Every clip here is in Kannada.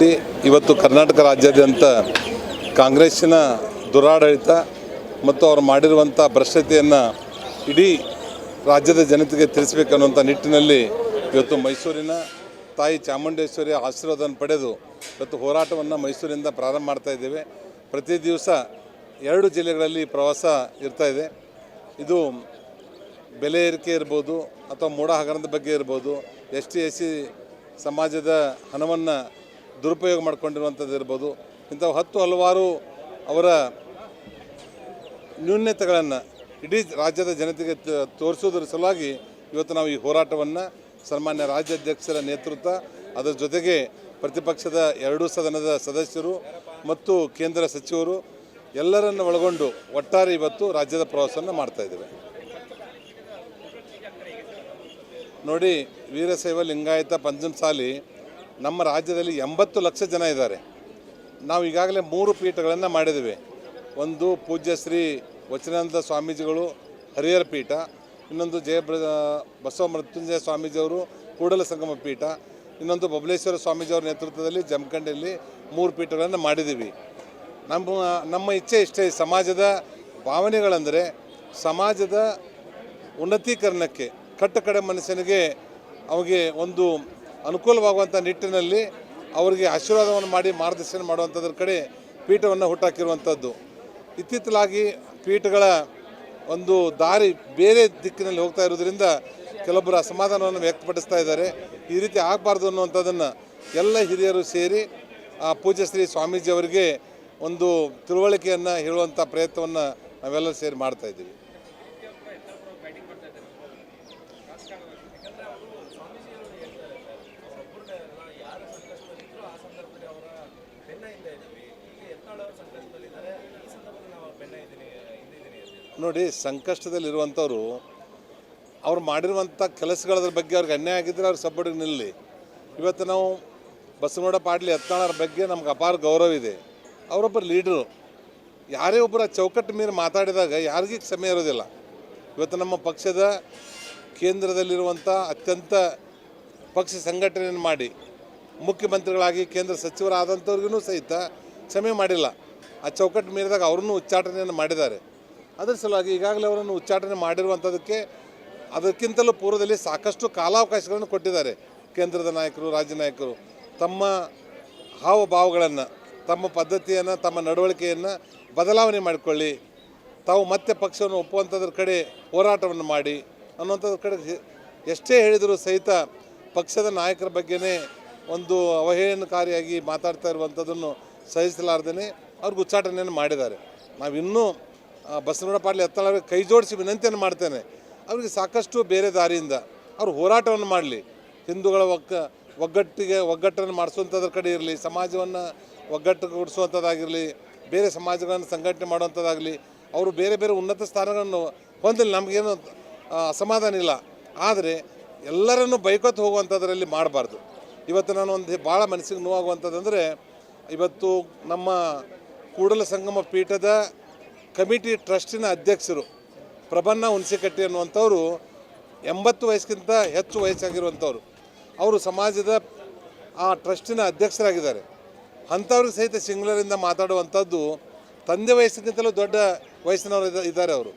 ರೆಡ್ಡಿ ಇವತ್ತು ಕರ್ನಾಟಕ ರಾಜ್ಯಾದ್ಯಂತ ಕಾಂಗ್ರೆಸ್ಸಿನ ದುರಾಡಳಿತ ಮತ್ತು ಅವರು ಮಾಡಿರುವಂಥ ಭ್ರಷ್ಟತೆಯನ್ನು ಇಡೀ ರಾಜ್ಯದ ಜನತೆಗೆ ತಿಳಿಸ್ಬೇಕನ್ನುವಂಥ ನಿಟ್ಟಿನಲ್ಲಿ ಇವತ್ತು ಮೈಸೂರಿನ ತಾಯಿ ಚಾಮುಂಡೇಶ್ವರಿ ಆಶೀರ್ವಾದವನ್ನು ಪಡೆದು ಇವತ್ತು ಹೋರಾಟವನ್ನು ಮೈಸೂರಿಂದ ಪ್ರಾರಂಭ ಮಾಡ್ತಾ ಇದ್ದೇವೆ. ಪ್ರತಿ ದಿವಸ ಎರಡು ಜಿಲ್ಲೆಗಳಲ್ಲಿ ಪ್ರವಾಸ ಇರ್ತಾ ಇದೆ. ಇದು ಬೆಲೆ ಏರಿಕೆ ಇರ್ಬೋದು ಅಥವಾ ಮೂಢ ಹಗರಣದ ಬಗ್ಗೆ ಇರ್ಬೋದು, ಎಸ್ ಟಿ ಎಸ್ ಸಿ ಸಮಾಜದ ಹಣವನ್ನು ದುರುಪಯೋಗ ಮಾಡಿಕೊಂಡಿರುವಂಥದ್ದು ಇರ್ಬೋದು. ಇಂಥವು ಹತ್ತು ಹಲವಾರು ಅವರ ನ್ಯೂನ್ಯತೆಗಳನ್ನು ಇಡೀ ರಾಜ್ಯದ ಜನತೆಗೆ ತೋರಿಸೋದ್ರ ಸಲುವಾಗಿ ಇವತ್ತು ನಾವು ಈ ಹೋರಾಟವನ್ನು ಸನ್ಮಾನ್ಯ ರಾಜ್ಯಾಧ್ಯಕ್ಷರ ನೇತೃತ್ವ, ಅದರ ಜೊತೆಗೆ ಪ್ರತಿಪಕ್ಷದ ಎರಡೂ ಸದನದ ಸದಸ್ಯರು ಮತ್ತು ಕೇಂದ್ರ ಸಚಿವರು ಎಲ್ಲರನ್ನು ಒಳಗೊಂಡು ಒಟ್ಟಾರೆ ಇವತ್ತು ರಾಜ್ಯದ ಪ್ರವಾಸವನ್ನು ಮಾಡ್ತಾ ಇದ್ದೇವೆ. ನೋಡಿ, ವೀರಶೈವ ಲಿಂಗಾಯತ ಪಂಚಮಸಾಲಿ ನಮ್ಮ ರಾಜ್ಯದಲ್ಲಿ ಎಂಬತ್ತು ಲಕ್ಷ ಜನ ಇದ್ದಾರೆ. ನಾವು ಈಗಾಗಲೇ ಮೂರು ಪೀಠಗಳನ್ನು ಮಾಡಿದ್ವಿ ಒಂದು ಪೂಜ್ಯ ಶ್ರೀ ವಚನಾನಂದ ಸ್ವಾಮೀಜಿಗಳು ಹರಿಹರ ಪೀಠ, ಇನ್ನೊಂದು ಜಯ ಬಸವ ಮೃತ್ಯುಂಜಯ ಸ್ವಾಮೀಜಿಯವರು ಕೂಡಲ ಸಂಗಮ ಪೀಠ, ಇನ್ನೊಂದು ಬಬಲೇಶ್ವರ ಸ್ವಾಮೀಜಿಯವರ ನೇತೃತ್ವದಲ್ಲಿ ಜಮಖಂಡಿಯಲ್ಲಿ ಮೂರು ಪೀಠಗಳನ್ನು ಮಾಡಿದ್ದೀವಿ. ನಮ್ಮ ನಮ್ಮ ಇಚ್ಛೆ ಇಷ್ಟೇ ಸಮಾಜದ ಭಾವನೆಗಳಂದರೆ ಸಮಾಜದ ಉನ್ನತೀಕರಣಕ್ಕೆ ಕಟ್ಟ ಕಡೆ ಮನುಷ್ಯನಿಗೆ ಅವಗೆ ಒಂದು ಅನುಕೂಲವಾಗುವಂಥ ನಿಟ್ಟಿನಲ್ಲಿ ಅವರಿಗೆ ಆಶೀರ್ವಾದವನ್ನು ಮಾಡಿ ಮಾರ್ಗದರ್ಶನ ಮಾಡುವಂಥದ್ರ ಕಡೆ ಪೀಠವನ್ನು ಹುಟ್ಟಾಕಿರುವಂಥದ್ದು. ಇತ್ತಿತ್ತಲಾಗಿ ಪೀಠಗಳ ಒಂದು ದಾರಿ ಬೇರೆ ದಿಕ್ಕಿನಲ್ಲಿ ಹೋಗ್ತಾ ಇರೋದ್ರಿಂದ ಕೆಲವೊಬ್ಬರು ಅಸಮಾಧಾನವನ್ನು ವ್ಯಕ್ತಪಡಿಸ್ತಾ ಇದ್ದಾರೆ. ಈ ರೀತಿ ಆಗಬಾರ್ದು ಅನ್ನುವಂಥದ್ದನ್ನು ಎಲ್ಲ ಹಿರಿಯರು ಸೇರಿ, ಆ ಪೂಜ್ಯಶ್ರೀ ಸ್ವಾಮೀಜಿಯವರಿಗೆ ಒಂದು ತಿಳುವಳಿಕೆಯನ್ನು ಹೇಳುವಂಥ ಪ್ರಯತ್ನವನ್ನು ನಾವೆಲ್ಲರೂ ಸೇರಿ ಮಾಡ್ತಾ ನೋಡಿ, ಸಂಕಷ್ಟದಲ್ಲಿರುವಂಥವ್ರು ಅವ್ರು ಮಾಡಿರುವಂಥ ಕೆಲಸಗಳ ಬಗ್ಗೆ ಅವ್ರಿಗೆ ಅನ್ಯಾಯ ಆಗಿದ್ದರೆ ಅವ್ರು ಸಬ್ಬಡಿಗೆ ನಿಲ್ಲಿ. ಇವತ್ತು ನಾವು ಬಸವನಗೌಡ ಪಾಟೀಲ್ ಎತ್ತಾಳರ ಬಗ್ಗೆ ನಮ್ಗೆ ಅಪಾರ ಗೌರವ ಇದೆ. ಅವರೊಬ್ಬರು ಲೀಡ್ರು. ಯಾರೇ ಒಬ್ಬರ ಚೌಕಟ್ಟು ಮೀರಿ ಮಾತಾಡಿದಾಗ ಯಾರಿಗೂ ಸಮಯ ಇರೋದಿಲ್ಲ. ಇವತ್ತು ನಮ್ಮ ಪಕ್ಷದ ಕೇಂದ್ರದಲ್ಲಿರುವಂಥ ಅತ್ಯಂತ ಪಕ್ಷ ಸಂಘಟನೆಯನ್ನು ಮಾಡಿ ಮುಖ್ಯಮಂತ್ರಿಗಳಾಗಿ ಕೇಂದ್ರ ಸಚಿವರಾದಂಥವ್ರಿಗೂ ಸಹಿತ ಕ್ಷಮೆ ಮಾಡಿಲ್ಲ. ಆ ಚೌಕಟ್ಟು ಮೀರಿದಾಗ ಅವ್ರನ್ನೂ ಉಚ್ಚಾಟನೆಯನ್ನು ಮಾಡಿದ್ದಾರೆ. ಅದರ ಸಲುವಾಗಿ ಈಗಾಗಲೇ ಅವರನ್ನು ಉಚ್ಚಾಟನೆ ಮಾಡಿರುವಂಥದ್ದಕ್ಕೆ ಅದಕ್ಕಿಂತಲೂ ಪೂರ್ವದಲ್ಲಿ ಸಾಕಷ್ಟು ಕಾಲಾವಕಾಶಗಳನ್ನು ಕೊಟ್ಟಿದ್ದಾರೆ ಕೇಂದ್ರದ ನಾಯಕರು, ರಾಜ್ಯ ನಾಯಕರು. ತಮ್ಮ ಹಾವಭಾವಗಳನ್ನು, ತಮ್ಮ ಪದ್ಧತಿಯನ್ನು, ತಮ್ಮ ನಡವಳಿಕೆಯನ್ನು ಬದಲಾವಣೆ ಮಾಡಿಕೊಳ್ಳಿ. ತಾವು ಮತ್ತೆ ಪಕ್ಷವನ್ನು ಒಪ್ಪುವಂಥದ್ರ ಕಡೆ ಹೋರಾಟವನ್ನು ಮಾಡಿ ಅನ್ನುವಂಥದ್ರ ಕಡೆ ಎಷ್ಟೇ ಹೇಳಿದರೂ ಸಹಿತ ಪಕ್ಷದ ನಾಯಕರ ಬಗ್ಗೆನೇ ಒಂದು ಅವಹೇಳನಕಾರಿಯಾಗಿ ಮಾತಾಡ್ತಾ ಇರುವಂಥದ್ದನ್ನು ಸಹಿಸಲಾರ್ದೇ ಅವ್ರಿಗೆ ಉಚ್ಚಾಟನೆಯನ್ನು ಮಾಡಿದ್ದಾರೆ. ನಾವಿನ್ನೂ ಬಸವನಗೌಡ ಪಾಟೀಲ್ ಎತ್ತಳವ್ರಿಗೆ ಕೈ ಜೋಡಿಸಿ ವಿನಂತಿಯನ್ನು ಮಾಡ್ತೇನೆ. ಅವರಿಗೆ ಸಾಕಷ್ಟು ಬೇರೆ ದಾರಿಯಿಂದ ಅವರು ಹೋರಾಟವನ್ನು ಮಾಡಲಿ. ಹಿಂದೂಗಳ ಒಗ್ಗ, ಒಗ್ಗಟ್ಟಿಗೆ, ಒಗ್ಗಟ್ಟನ್ನು ಮಾಡಿಸುವಂಥದ್ರ ಕಡೆ ಇರಲಿ, ಸಮಾಜವನ್ನು ಒಗ್ಗಟ್ಟುಗೂಡಿಸುವಂಥದ್ದಾಗಿರಲಿ, ಬೇರೆ ಸಮಾಜಗಳನ್ನು ಸಂಘಟನೆ ಮಾಡುವಂಥದ್ದಾಗಲಿ, ಅವರು ಬೇರೆ ಬೇರೆ ಉನ್ನತ ಸ್ಥಾನಗಳನ್ನು ಹೊಂದಲಿ ನಮಗೇನು ಅಸಮಾಧಾನ ಇಲ್ಲ. ಆದರೆ ಎಲ್ಲರನ್ನು ಬೈಕೊತ್ತು ಹೋಗುವಂಥದ್ರಲ್ಲಿ ಮಾಡಬಾರ್ದು. ಇವತ್ತು ನಾನು ಒಂದು ಭಾಳ ಮನಸ್ಸಿಗೆ ನೋವಾಗುವಂಥದ್ದಂದರೆ, ಇವತ್ತು ನಮ್ಮ ಕೂಡಲ ಸಂಗಮ ಪೀಠದ ಕಮಿಟಿ ಟ್ರಸ್ಟಿನ ಅಧ್ಯಕ್ಷರು ಪ್ರಬನ್ನ ಹುಣಸಿಕಟ್ಟಿ ಅನ್ನುವಂಥವ್ರು ಎಂಬತ್ತು ವಯಸ್ಸಿಗಿಂತ ಹೆಚ್ಚು ವಯಸ್ಸಾಗಿರುವಂಥವ್ರು. ಅವರು ಸಮಾಜದ ಆ ಟ್ರಸ್ಟಿನ ಅಧ್ಯಕ್ಷರಾಗಿದ್ದಾರೆ. ಅಂಥವ್ರಿಗೆ ಸಹಿತ ಸಿಂಗ್ಲರಿಂದ ಮಾತಾಡುವಂಥದ್ದು ತಂದೆ ವಯಸ್ಸಿಗಿಂತಲೂ ದೊಡ್ಡ ವಯಸ್ಸಿನವರು ಇದ- ಇದ್ದಾರೆ ಅವರು.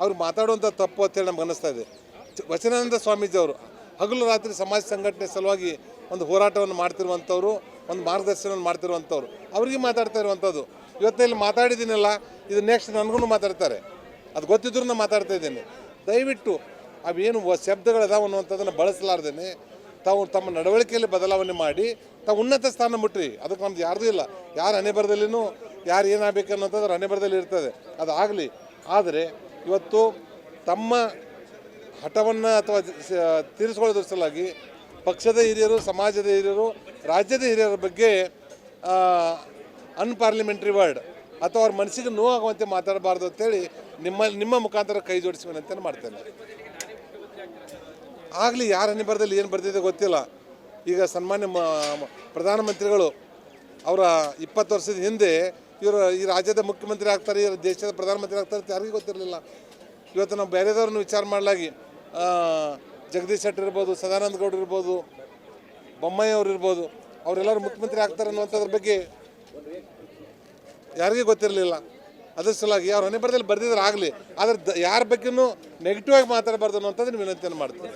ಅವ್ರು ಮಾತಾಡುವಂಥ ತಪ್ಪು ಅಂತೇಳಿ ನಮ್ಗೆ ಅನ್ನಿಸ್ತಾ ಇದೆ. ವಚನಾನಂದ ಸ್ವಾಮೀಜಿ ಅವರು ಹಗಲು ರಾತ್ರಿ ಸಮಾಜ ಸಂಘಟನೆ ಸಲುವಾಗಿ ಒಂದು ಹೋರಾಟವನ್ನು ಮಾಡ್ತಿರುವಂಥವ್ರು, ಒಂದು ಮಾರ್ಗದರ್ಶನವನ್ನು ಮಾಡ್ತಿರುವಂಥವ್ರು. ಅವ್ರಿಗೆ ಮಾತಾಡ್ತಾ ಇರುವಂಥದ್ದು. ಇವತ್ತು ಇಲ್ಲಿ ಮಾತಾಡಿದ್ದೀನಲ್ಲ, ಇದು ನೆಕ್ಸ್ಟ್ ನನಗೂ ಮಾತಾಡ್ತಾರೆ. ಅದು ಗೊತ್ತಿದ್ರು ನಾನು ಮಾತಾಡ್ತಾ ಇದ್ದೀನಿ. ದಯವಿಟ್ಟು, ಅವೇನು ಶಬ್ದಗಳಿದಾವೆ ಅನ್ನುವಂಥದ್ದನ್ನು ಬಳಸಲಾರ್ದೇನೆ. ತಾವು ತಮ್ಮ ನಡವಳಿಕೆಯಲ್ಲಿ ಬದಲಾವಣೆ ಮಾಡಿ, ತಾವು ಉನ್ನತ ಸ್ಥಾನ ಮುಟ್ರಿ. ಅದಕ್ಕೆ ನಮ್ದು ಯಾರ್ದೂ ಇಲ್ಲ. ಯಾರು ಹಣೆ ಯಾರು ಏನಾಗಬೇಕು ಅನ್ನೋಂಥದ್ದು ಹಣೆ ಬರದಲ್ಲಿ ಇರ್ತದೆ. ಅದು ಆಗಲಿ ಆದರೆ, ಇವತ್ತು ತಮ್ಮ ಹಠವನ್ನು ಅಥವಾ ತೀರಿಸ್ಕೊಳ್ಳೋದ್ರ ಸಲುವಾಗಿ ಪಕ್ಷದ ಹಿರಿಯರು, ಸಮಾಜದ ಹಿರಿಯರು, ರಾಜ್ಯದ ಹಿರಿಯರ ಬಗ್ಗೆ ಅನ್ಪಾರ್ಲಿಮೆಂಟ್ರಿ ವರ್ಡ್ ಅಥವಾ ಅವ್ರ ಮನಸ್ಸಿಗೆ ನೋವಾಗುವಂತೆ ಮಾತಾಡಬಾರ್ದು ಅಂತೇಳಿ ನಿಮ್ಮ ನಿಮ್ಮ ಮುಖಾಂತರ ಕೈ ಜೋಡಿಸಿ ವಿನಂತಿಯನ್ನು ಮಾಡ್ತೇನೆ. ಆಗಲಿ, ಯಾರ ಹನಿಬರದಲ್ಲಿ ಏನು ಬರ್ತಿದೆ ಗೊತ್ತಿಲ್ಲ. ಈಗ ಸನ್ಮಾನ್ಯ ಪ್ರಧಾನಮಂತ್ರಿಗಳು ಅವರ ಇಪ್ಪತ್ತು ವರ್ಷದ ಹಿಂದೆ ಇವರು ಈ ರಾಜ್ಯದ ಮುಖ್ಯಮಂತ್ರಿ ಆಗ್ತಾರೆ ಇವರು ದೇಶದ ಪ್ರಧಾನಮಂತ್ರಿ ಆಗ್ತಾರೆ ಯಾರಿಗೂ ಗೊತ್ತಿರಲಿಲ್ಲ. ಇವತ್ತು ನಾವು ಬೇರೆದವ್ರನ್ನ ವಿಚಾರ ಮಾಡಲಾಗಿ ಜಗದೀಶ್ ಶೆಟ್ಟರ್ ಇರ್ಬೋದು, ಸದಾನಂದ ಗೌಡ್ರು ಇರ್ಬೋದು ಬೊಮ್ಮಯ್ಯ ಅವ್ರು ಇರ್ಬೋದು, ಅವರೆಲ್ಲರೂ ಮುಖ್ಯಮಂತ್ರಿ ಆಗ್ತಾರೆ ಅನ್ನುವಂಥದ್ರ ಬಗ್ಗೆ ಯಾರಿಗೂ ಗೊತ್ತಿರಲಿಲ್ಲ. ಅದ್ರ ಸಲುವಾಗಿ ಅವ್ರ ಹಣೆ ಬರದಲ್ಲಿ ಬರ್ದಿದ್ರೆ ಆಗಲಿ, ಆದರೆ ಯಾರ ಬಗ್ಗೆನೂ ನೆಗೆಟಿವ್ ಆಗಿ ಮಾತಾಡಬಾರ್ದು ಅನ್ನುವಂಥದ್ದನ್ನು ವಿನಂತಿಯನ್ನು ಮಾಡ್ತೀನಿ.